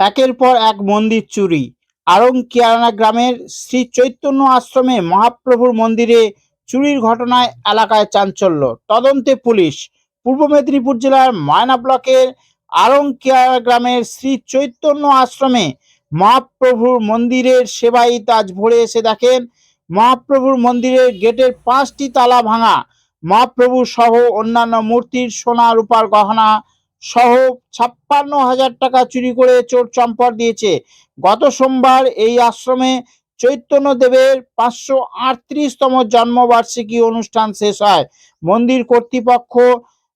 একের পর এক মন্দির চুরি। আড়ংকিয়ানা গ্রামের শ্রী চৈতন্য আশ্রমে মহাপ্রভুর মন্দিরে চুরির ঘটনায় এলাকায় চাঞ্চল্য। তদন্তে পুলিশ পূর্ব মেদিনীপুর জেলার ময়না ব্লকের আড়ংকিয়ানা গ্রামের শ্রী চৈতন্য আশ্রমে মহাপ্রভুর মন্দিরের সেবায়িত আজ ভোরে এসে দেখেন, মহাপ্রভুর মন্দিরের গেটের পাঁচটি তালা ভাঙা। মহাপ্রভু সহ অন্যান্য মূর্তির সোনা রূপার গহনা সহ ছাপ্পান্ন হাজার টাকা চুরি করে চোর চম্পট দিয়েছে। গত সোমবার এই আশ্রমে চৈতন্য দেবের পাঁচশো আটত্রিশতম জন্মবার্ষিকী অনুষ্ঠান শেষ হয়। মন্দির কর্তৃপক্ষ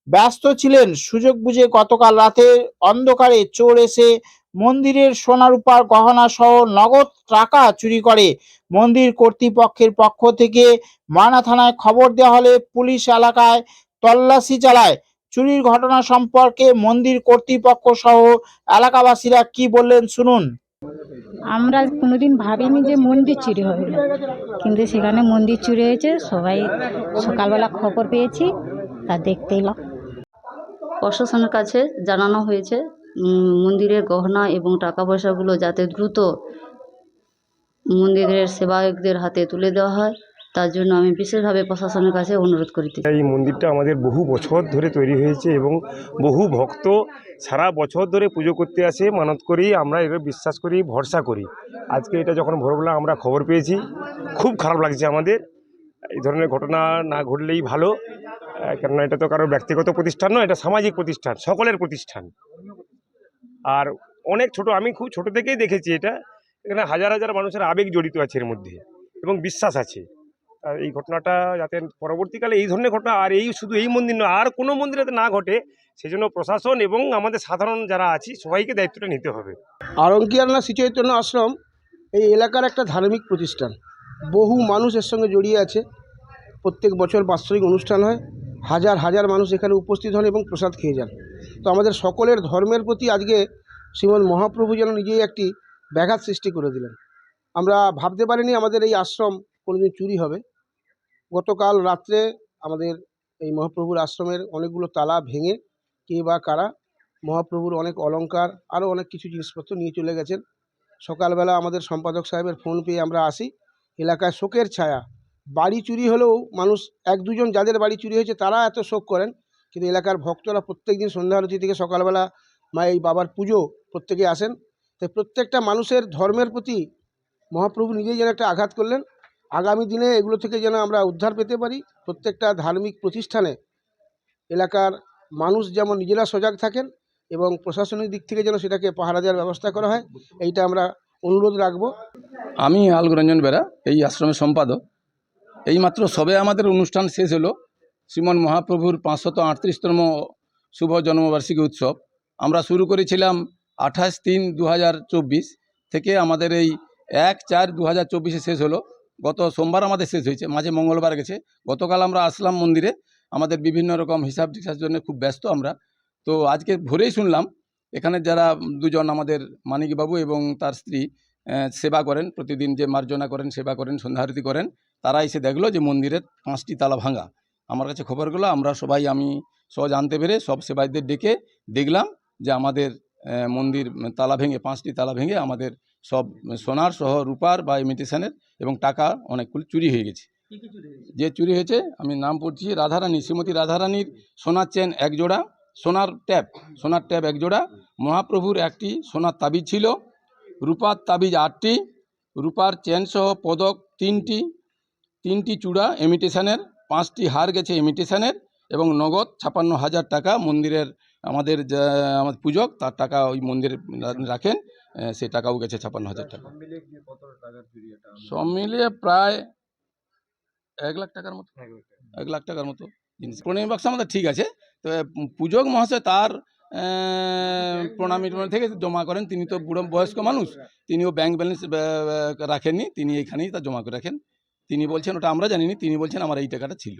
ব্যস্ত ছিলেন। সুযোগ বুঝে গতকাল রাতে অন্ধকারে চোর এসে মন্দিরের সোনারূপার গহনা সহ নগদ টাকা চুরি করে। মন্দির কর্তৃপক্ষের পক্ষ থেকে মানা থানায় খবর দেওয়া হলে পুলিশ এলাকায় তল্লাশি চালায়। চুরির ঘটনা সম্পর্কে মন্দির কর্তৃপক্ষ সহ এলাকাবাসীরা কি বললেন শুনুন। আমরা কোনোদিন ভাবিনি যে মন্দির চুরি হবে। না কিন্তু সেখানে মন্দির চুরি হয়েছে সবাই সকালবেলা খবর পেয়েছি তা দেখতে এলাম। প্রশাসনের কাছে জানানো হয়েছে মন্দিরের গহনা এবং টাকা পয়সাগুলো যাতে দ্রুত মন্দিরের সেবায়কদের হাতে তুলে দেওয়া হয়। তার জন্য আমি বিশেষভাবে প্রশাসনের কাছে অনুরোধ করিতে এই মন্দিরটা আমাদের বহু বছর ধরে তৈরি হয়েছে এবং বহু ভক্ত সারা বছর ধরে পুজো করতে আসে, মানত করি, আমরা এর বিশ্বাস করি, ভরসা করি। আজকে এটা যখন ভোরবেলা আমরা খবর পেয়েছি, খুব খারাপ লাগছে আমাদের। এই ধরনের ঘটনা না ঘটলেই ভালো। কেননা এটা তো কারোর ব্যক্তিগত প্রতিষ্ঠান নয়, এটা সামাজিক প্রতিষ্ঠান, সকলের প্রতিষ্ঠান। আর অনেক ছোট, আমি খুব ছোট থেকেই দেখেছি এটা। এখানে হাজার হাজার মানুষের আবেগ জড়িত আছে এর মধ্যে এবং বিশ্বাস আছে। এই ঘটনাটা যাতে পরবর্তীকালে এই ধরনের ঘটনা, আর এই শুধু এই মন্দির নয়, আর কোনো মন্দিরে না ঘটে, সেজন্য প্রশাসন এবং আমাদের সাধারণ যারা আছি, সবাইকে দায়িত্বটা নিতে হবে। আরঙ্কিয়ারনা শ্রীচৈতন্য আশ্রম, এই এলাকার একটা ধার্মিক প্রতিষ্ঠান। বহু মানুষ এর সঙ্গে জড়িয়ে আছে। প্রত্যেক বছর বাৎসরিক অনুষ্ঠান হয়। হাজার হাজার মানুষ এখানে উপস্থিত হন এবং প্রসাদ খেয়ে যান। তো আমাদের সকলের ধর্মের প্রতি আজকে শ্রীমৎ মহাপ্রভু যেন নিজেই একটি ব্যাঘাত সৃষ্টি করে দিলেন। আমরা ভাবতে পারিনি আমাদের এই আশ্রম কোনোদিন চুরি হবে। গতকাল রাত্রে আমাদের এই মহাপ্রভুর আশ্রমের অনেকগুলো তালা ভেঙে কে বা কারা মহাপ্রভুর অনেক অলংকার, আরও অনেক কিছু জিনিসপত্র নিয়ে চলে গেছেন। সকালবেলা আমাদের সম্পাদক সাহেবের ফোন পেয়ে আমরা আসি। এলাকায় শোকের ছায়া। বাড়ি চুরি হলেও মানুষ এক দুজন যাদের বাড়ি চুরি হয়েছে তারা এত শোক করেন, কিন্তু এলাকার ভক্তরা প্রত্যেক দিন সন্ধ্যা আরতি থেকে সকালবেলা মা এই বাবার পুজো প্রত্যেকে আসেন। তাই প্রত্যেকটা মানুষের ধর্মের প্রতি মহাপ্রভু নিজেই যেন একটা আঘাত করলেন। আগামী দিনে এগুলো থেকে যেন আমরা উদ্ধার পেতে পারি, প্রত্যেকটা ধার্মিক প্রতিষ্ঠানে এলাকার মানুষ যেমন নিজেরা সজাগ থাকেন এবং প্রশাসনিক দিক থেকে যেন সেটাকে পাহারা দেওয়ার ব্যবস্থা করা হয়, এইটা আমরা অনুরোধ রাখব। আমি আলগরঞ্জন বেরা এই আশ্রমের সম্পাদক। এইমাত্র সবে আমাদের অনুষ্ঠান শেষ হলো, শ্রীমন মহাপ্রভুর পাঁচশত আটত্রিশতম শুভ জন্মবার্ষিকী উৎসব। আমরা শুরু করেছিলাম আঠাশ তিন দু থেকে আমাদের এই এক চার দু শেষ হলো। গত সোমবার আমাদের শেষ হয়েছে, মাঝে মঙ্গলবার গেছে। গতকাল আমরা আসলাম মন্দিরে, আমাদের বিভিন্ন রকম হিসাব টিসার জন্য খুব ব্যস্ত আমরা। তো আজকে ভোরেই শুনলাম, এখানে যারা দুজন আমাদের মানিকবাবু এবং তার স্ত্রী সেবা করেন, প্রতিদিন যে মার্জনা করেন, সেবা করেন, সন্ধ্যা আরতি করেন, তারা এসে দেখল যে মন্দিরের পাঁচটি তালা ভাঙা। আমার কাছে খবরগুলো আমরা সবাই, আমি সহ জানতে পেরে সব সেবাইদের ডেকে দেখলাম যে আমাদের মন্দির, তালা ভেঙে, পাঁচটি তালা ভেঙে আমাদের সব সোনার সহ রূপার বা ইমিটেশনের এবং টাকা অনেকগুলো চুরি হয়ে গেছে। যে চুরি হয়েছে আমি নাম পড়ছি রাধারানী শ্রীমতী রাধারানীর সোনার চেন এক জোড়া সোনার ট্যাপ সোনার ট্যাপ এক জোড়া মহাপ্রভুর একটি সোনার তাবিজ ছিল রূপার তাবিজ আটটি রূপার চেন সহ পদক তিনটি তিনটি চূড়া ইমিটেশনের পাঁচটি হার গেছে ইমিটেশনের এবং নগদ ছাপান্ন হাজার টাকা মন্দিরের আমাদের যা আমাদের পূজক তার টাকা ওই মন্দিরে রাখেন সে টাকাও গেছে ছাপান্ন হাজার টাকা। সব মিলিয়ে প্রায় এক লাখ টাকার মতো। এক লাখ টাকার মতো জিনিস। প্রণামী বাক্স আমাদের ঠিক আছে তো পূজক মহাশয় তার প্রণামী থেকে জমা করেন। তিনি তো বুড়ো বয়স্ক মানুষ তিনিও ব্যাংক ব্যালেন্স রাখেননি তিনি এখানেই তা জমা করে রাখেন। তিনি বলছেন ওটা আমরা জানিনি তিনি বলছেন আমার এই টাকাটা ছিল।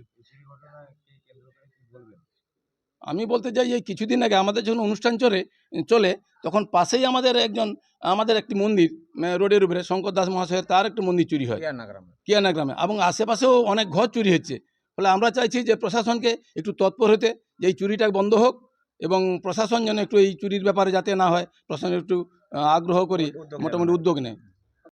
আমি বলতে চাই এই কিছুদিন আগে আমাদের যখন অনুষ্ঠান চলে চলে তখন পাশেই আমাদের একজন আমাদের একটি মন্দির রোডের উপরে শঙ্কর দাস মহাশয়ের তার একটা মন্দির চুরি হয়। কিয়ানা গ্রামে। এবং আশেপাশেও অনেক ঘর চুরি হচ্ছে। ফলে আমরা চাইছি যে প্রশাসনকে একটু তৎপর হতে যে এই চুরিটা বন্ধ হোক এবং প্রশাসন যেন একটু এই চুরির ব্যাপারে যাতে না হয় প্রশাসন একটু আগ্রহ করে মোটামুটি উদ্যোগ নেয়।